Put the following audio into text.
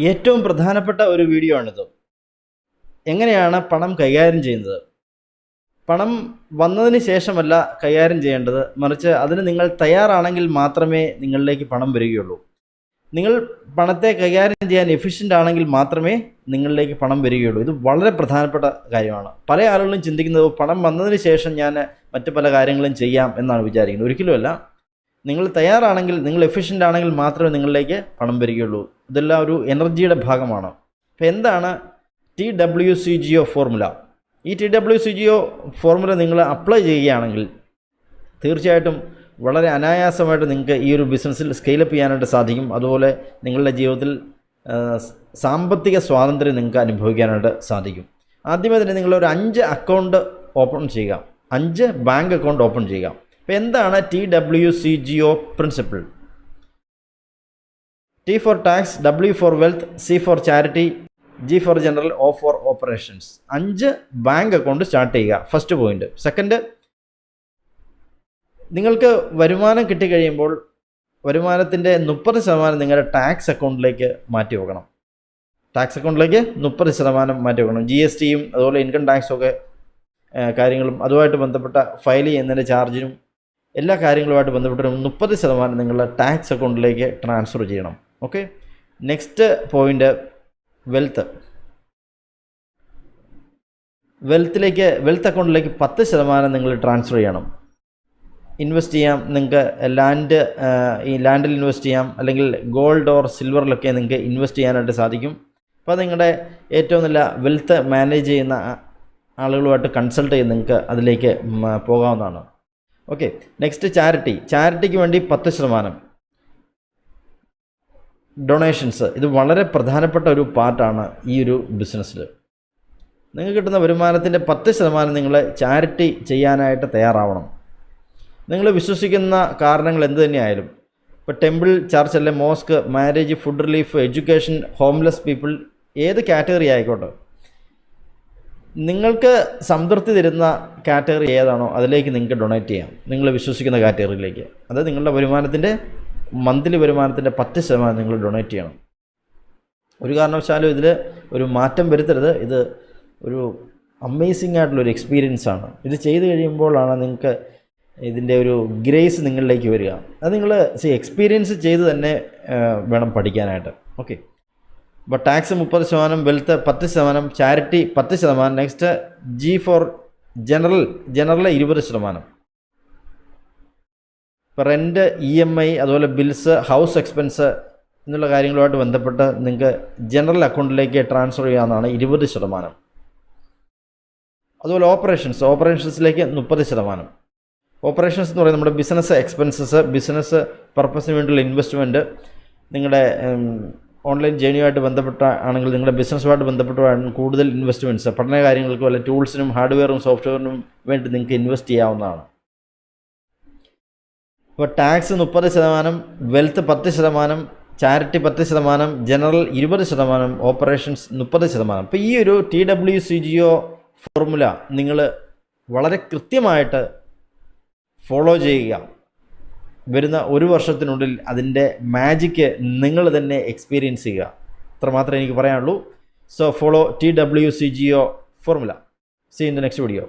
ഏറ്റവും പ്രധാനപ്പെട്ട ഒരു വീഡിയോ ആണിത്. എങ്ങനെയാണ് പണം കൈകാര്യം ചെയ്യുന്നത്? പണം വന്നതിന് ശേഷമല്ല കൈകാര്യം ചെയ്യേണ്ടത്. മറിച്ച് അതിന് നിങ്ങൾ തയ്യാറാണെങ്കിൽ മാത്രമേ നിങ്ങളിലേക്ക് പണം വരികയുള്ളൂ. നിങ്ങൾ പണത്തെ കൈകാര്യം ചെയ്യാൻ എഫിഷ്യന്റ് ആണെങ്കിൽ മാത്രമേ നിങ്ങളിലേക്ക് പണം വരികയുള്ളൂ. ഇത് വളരെ പ്രധാനപ്പെട്ട കാര്യമാണ്. പല ആളുകളും ചിന്തിക്കുന്നത് പണം വന്നതിന് ശേഷം ഞാൻ മറ്റു പല കാര്യങ്ങളും ചെയ്യാം എന്നാണ് വിചാരിക്കുന്നത്. ഒരിക്കലുമല്ല. നിങ്ങൾ തയ്യാറാണെങ്കിൽ നിങ്ങൾ എഫിഷ്യന്റ് ആണെങ്കിൽ മാത്രമേ നിങ്ങളിലേക്ക് പണം വരികയുള്ളൂ. ഇതെല്ലാം ഒരു എനർജിയുടെ ഭാഗമാണ്. അപ്പോൾ എന്താണ് T W C G O formula ഈ T W C G O formula നിങ്ങൾ അപ്ലൈ ചെയ്യുകയാണെങ്കിൽ തീർച്ചയായിട്ടും വളരെ അനായാസമായിട്ട് നിങ്ങൾക്ക് ഈ ഒരു ബിസിനസ്സിൽ സ്കെയിലപ്പ് ചെയ്യാനായിട്ട് സാധിക്കും. അതുപോലെ നിങ്ങളുടെ ജീവിതത്തിൽ സാമ്പത്തിക സ്വാതന്ത്ര്യം നിങ്ങൾക്ക് അനുഭവിക്കാനായിട്ട് സാധിക്കും. ആദ്യമേ തന്നെ നിങ്ങളൊരു അഞ്ച് അക്കൗണ്ട് ഓപ്പൺ ചെയ്യുക. അഞ്ച് ബാങ്ക് അക്കൗണ്ട് ഓപ്പൺ ചെയ്യുക. അപ്പോൾ എന്താണ് T W C G O principle T for tax W for wealth C for charity G for general O for operations അഞ്ച് ബാങ്ക് അക്കൗണ്ട് സ്റ്റാർട്ട് ചെയ്യുക. ഫസ്റ്റ് പോയിന്റ് സെക്കൻഡ് നിങ്ങൾക്ക് വരുമാനം കിട്ടിക്കഴിയുമ്പോൾ വരുമാനത്തിന്റെ മുപ്പത് ശതമാനം നിങ്ങളുടെ ടാക്സ് അക്കൗണ്ടിലേക്ക് മാറ്റി വെക്കണം. ടാക്സ് അക്കൗണ്ടിലേക്ക് മുപ്പത് ശതമാനം മാറ്റി വെക്കണം. ജി എസ് ടിയും അതുപോലെ ഇൻകം ടാക്സും ഒക്കെ കാര്യങ്ങളും അതുമായിട്ട് ബന്ധപ്പെട്ട ഫയൽ ചെയ്യുന്നതിന്റെ ചാർജിനും എല്ലാ കാര്യങ്ങളുമായിട്ട് ബന്ധപ്പെട്ട മുപ്പത് ശതമാനം നിങ്ങളുടെ ടാക്സ് അക്കൗണ്ടിലേക്ക് ട്രാൻസ്ഫർ ചെയ്യണം. ഓക്കെ? നെക്സ്റ്റ് പോയിന്റ് വെൽത്ത് വെൽത്തിലേക്ക് വെൽത്ത് അക്കൗണ്ടിലേക്ക് പത്ത് ശതമാനം നിങ്ങൾ ട്രാൻസ്ഫർ ചെയ്യണം. ഇൻവെസ്റ്റ് ചെയ്യാം. നിങ്ങൾക്ക് ലാൻഡ് ഈ ലാൻഡിൽ ഇൻവെസ്റ്റ് ചെയ്യാം. അല്ലെങ്കിൽ ഗോൾഡ് ഓർ സിൽവറിലൊക്കെ നിങ്ങൾക്ക് ഇൻവെസ്റ്റ് ചെയ്യാനായിട്ട് സാധിക്കും. അപ്പോൾ നിങ്ങളുടെ ഏറ്റവും നല്ല വെൽത്ത് മാനേജ് ചെയ്യുന്ന ആളുകളുമായിട്ട് കൺസൾട്ട് ചെയ്ത് നിങ്ങൾക്ക് അതിലേക്ക് പോകാവുന്നതാണ്. ഓക്കെ? നെക്സ്റ്റ് ചാരിറ്റി ചാരിറ്റിക്ക് വേണ്ടി പത്ത് ശതമാനം. ഡൊണേഷൻസ്. ഇത് വളരെ പ്രധാനപ്പെട്ട ഒരു പാർട്ടാണ് ഈ ഒരു ബിസിനസ്സിൽ നിങ്ങൾക്ക് കിട്ടുന്ന വരുമാനത്തിന്റെ പത്ത് ശതമാനം നിങ്ങൾ ചാരിറ്റി ചെയ്യാനായിട്ട് തയ്യാറാവണം. നിങ്ങൾ വിശ്വസിക്കുന്ന കാരണങ്ങൾ എന്ത് തന്നെയായാലും ഇപ്പോൾ ടെമ്പിൾ ചർച്ച് അല്ലെ mosque marriage food relief education homeless people ഏത് കാറ്റഗറി ആയിക്കോട്ടെ നിങ്ങൾക്ക് സംതൃപ്തി തരുന്ന കാറ്റഗറി ഏതാണോ അതിലേക്ക് നിങ്ങൾക്ക് ഡൊണേറ്റ് ചെയ്യാം. നിങ്ങൾ വിശ്വസിക്കുന്ന കാറ്റഗറിയിലേക്ക്. അത് നിങ്ങളുടെ വരുമാനത്തിന്റെ മന്ത്ലി വരുമാനത്തിന്റെ പത്ത് ശതമാനം നിങ്ങൾ ഡൊണേറ്റ് ചെയ്യണം. ഒരു കാരണവശാലും ഇതിൽ ഒരു മാറ്റം വരുത്തരുത്. ഇത് ഒരു അമേസിംഗ് ആയിട്ടുള്ളൊരു എക്സ്പീരിയൻസ് ആണ്. ഇത് ചെയ്ത് കഴിയുമ്പോഴാണ് നിങ്ങൾക്ക് ഇതിന്റെ ഒരു ഗ്രേസ് നിങ്ങളിലേക്ക് വരിക. അത് നിങ്ങൾ സി എക്സ്പീരിയൻസ് ചെയ്ത് തന്നെ വേണം പഠിക്കാനായിട്ട്. ഓക്കെ. അപ്പോൾ ടാക്സ് മുപ്പത് ശതമാനം വെൽത്ത് പത്ത് ശതമാനം ചാരിറ്റി പത്ത് ശതമാനം next G for general general ഇരുപത് ശതമാനം. ഇപ്പോൾ റെന്റ് ഇ എം ഐ അതുപോലെ ബിൽസ് ഹൗസ് എക്സ്പെൻസ് എന്നുള്ള കാര്യങ്ങളുമായിട്ട് ബന്ധപ്പെട്ട് നിങ്ങൾക്ക് ജനറൽ അക്കൗണ്ടിലേക്ക് ട്രാൻസ്ഫർ ചെയ്യാവുന്നതാണ് ഇരുപത് ശതമാനം. അതുപോലെ ഓപ്പറേഷൻസ് ഓപ്പറേഷൻസിലേക്ക് മുപ്പത് ശതമാനം. ഓപ്പറേഷൻസ് എന്ന് പറയുന്നത് നമ്മുടെ ബിസിനസ് എക്സ്പെൻസസ് ബിസിനസ് പർപ്പസിന് വേണ്ടിയുള്ള ഇൻവെസ്റ്റ്മെന്റ് നിങ്ങളുടെ ഓൺലൈൻ ജേണിയുമായിട്ട് ബന്ധപ്പെട്ട ആണെങ്കിൽ നിങ്ങളുടെ ബിസിനസ്സുമായിട്ട് ബന്ധപ്പെട്ടാണ് കൂടുതൽ ഇൻവെസ്റ്റ്മെന്റ്സ് പഠന കാര്യങ്ങൾക്ക് വല്ല ടൂൾസിനും ഹാർഡ്വെയറും സോഫ്റ്റ്വെയറിനും വേണ്ടി നിങ്ങൾക്ക് ഇൻവെസ്റ്റ് ചെയ്യാവുന്നതാണ്. ഇപ്പോൾ ടാക്സ് മുപ്പത് ശതമാനം വെൽത്ത് പത്ത് ശതമാനം ചാരിറ്റി പത്ത് ശതമാനം ജനറൽ ഇരുപത് ശതമാനം ഓപ്പറേഷൻസ് മുപ്പത് ശതമാനം. അപ്പോൾ ഈ ഒരു T W C G O formula നിങ്ങൾ വളരെ കൃത്യമായിട്ട് ഫോളോ ചെയ്യുക. വരുന്ന ഒരു വർഷത്തിനുള്ളിൽ അതിന്റെ മാജിക്ക് നിങ്ങൾ തന്നെ എക്സ്പീരിയൻസ് ചെയ്യുക. അത്രമാത്രമേ എനിക്ക് പറയാനുള്ളൂ. So follow T W C G O formula see in the next video